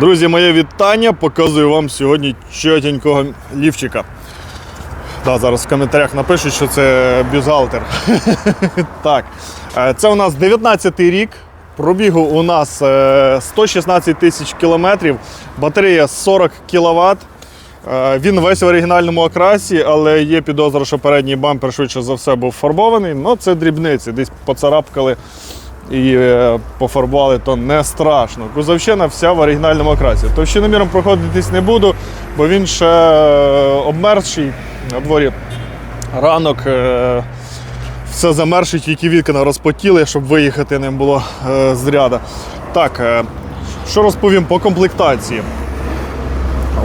Друзі, моє вітання. Показую вам сьогодні чотенького лівчика. Да, зараз в коментарях напишуть, що це бюзгалтер. так. е, Це у нас 19-й рік. Пробігу у нас е, 116 тисяч кілометрів, батарея 40 кВт. Е, Він весь в оригінальному окрасі, але є підозра, що передній бампер швидше за все був фарбований. Ну, це дрібниці, десь поцарапкали і е, пофарбували, то не страшно. Кузовщина вся в оригінальному окрасі. Товщиноміром проходитись не буду, бо він ще е, обмерзший на дворі ранок. е, Все замершить, тільки вікна розпотіли, щоб виїхати ним було з. Так, що розповім по комплектації.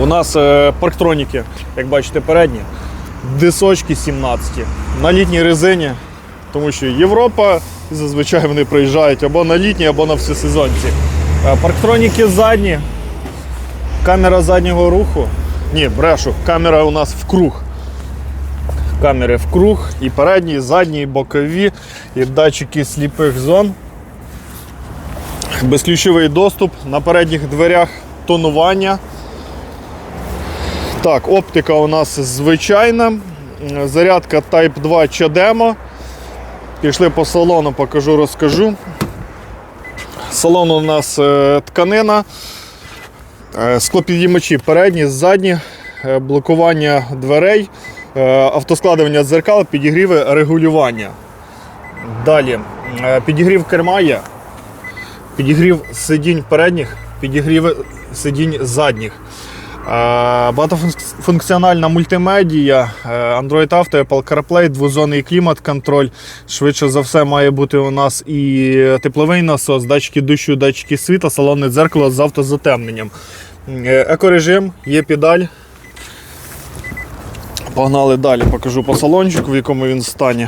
У нас парктроніки, як бачите, передні, дисочки 17 на літній резині, тому що Європа зазвичай вони приїжджають або на літній, або на всесезонці. Е, Парктроніки задні, камера заднього руху. Ні, брешу, камера у нас в круг. Камери в круг, і передні, і задні, і бокові, і датчики сліпих зон. Безключовий доступ на передніх дверях тонування. Так, оптика у нас звичайна. Зарядка Type 2 CHAdeMO. Пішли по салону, покажу, розкажу. Салон у нас е, тканина, е, склопідіймачі передні, задні, е, блокування дверей, автоскладування дзеркал, підігріви, регулювання. Далі підігрів керма є, підігрів сидінь передніх, підігрів сидінь задніх. Багатофункціональна мультимедія, е, Android Auto, Apple CarPlay, двозонний клімат-контроль. Швидше за все, має бути у нас і тепловий насос, датчики дощу, датчики світла, салонне дзеркало з автозатемненням. Е, Екорежим, є педаль. Погнали далі, покажу по салончику, в якому він стані.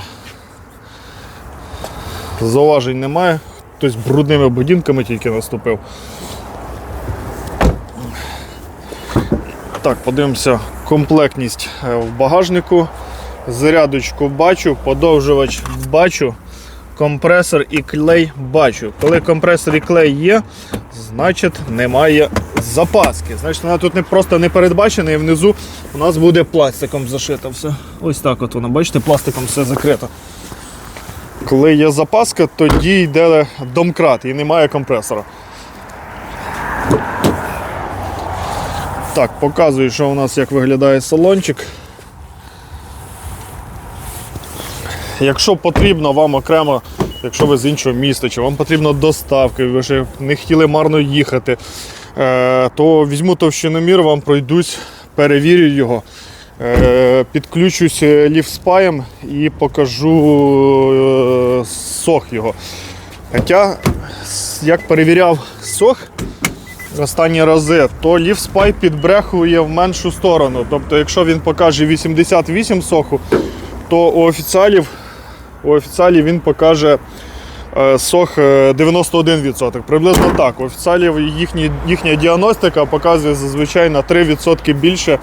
Зауважень немає. Хтось брудними будинками тільки наступив. Так, подивимося комплектність е, в багажнику. Зарядочку бачу, подовжувач бачу, компресор і клей бачу. Коли компресор і клей є, значить немає запаски. Значить, вона тут не просто не передбачена і внизу у нас буде пластиком зашито все. Ось так от воно, бачите, пластиком все закрито. Коли є запаска, тоді йде домкрат і немає компресора. Так, показую, що у нас як виглядає салончик. Якщо потрібно вам окремо, якщо ви з іншого міста, чи вам потрібна доставка, ви ще не хотіли марно їхати, е, то візьму товщиномір, вам пройдусь, перевірю його, е, підключусь ліфспаєм і покажу е, сох його. Хоча, як перевіряв сох, останні рази, то ліфспай підбрехує в меншу сторону. Тобто, якщо він покаже 88 соху, то у офіціалів, у офіціалів він покаже е, сох е, 91%. Приблизно так. У офіціалів їхні, їхня діагностика показує зазвичай на 3% більше,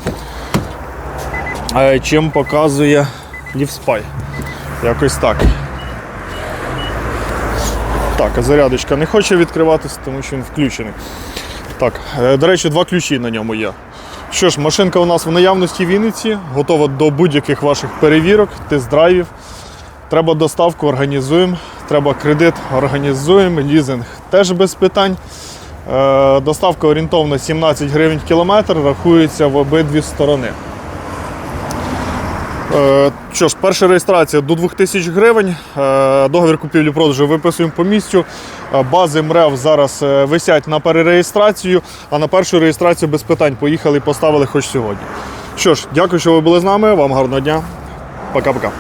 е, чим показує ліфспай. Якось так. Так, а зарядочка не хоче відкриватися, тому що він включений. Так, е, до речі, два ключі на ньому є. Що ж, машинка у нас в наявності в Вінниці, готова до будь-яких ваших перевірок, тест-драйвів. Треба доставку, організуємо. Треба кредит, організуємо. Лізинг теж без питань. Е, Доставка орієнтовно 17 гривень кілометр, рахується в обидві сторони. Е, Що ж, перша реєстрація до 2000 гривень. Е, Договір купівлі-продажу виписуємо по місцю. Е, Бази МРЕВ зараз висять на перереєстрацію, а на першу реєстрацію без питань поїхали і поставили хоч сьогодні. Що ж, дякую, що ви були з нами. Вам гарного дня. Пока-пока.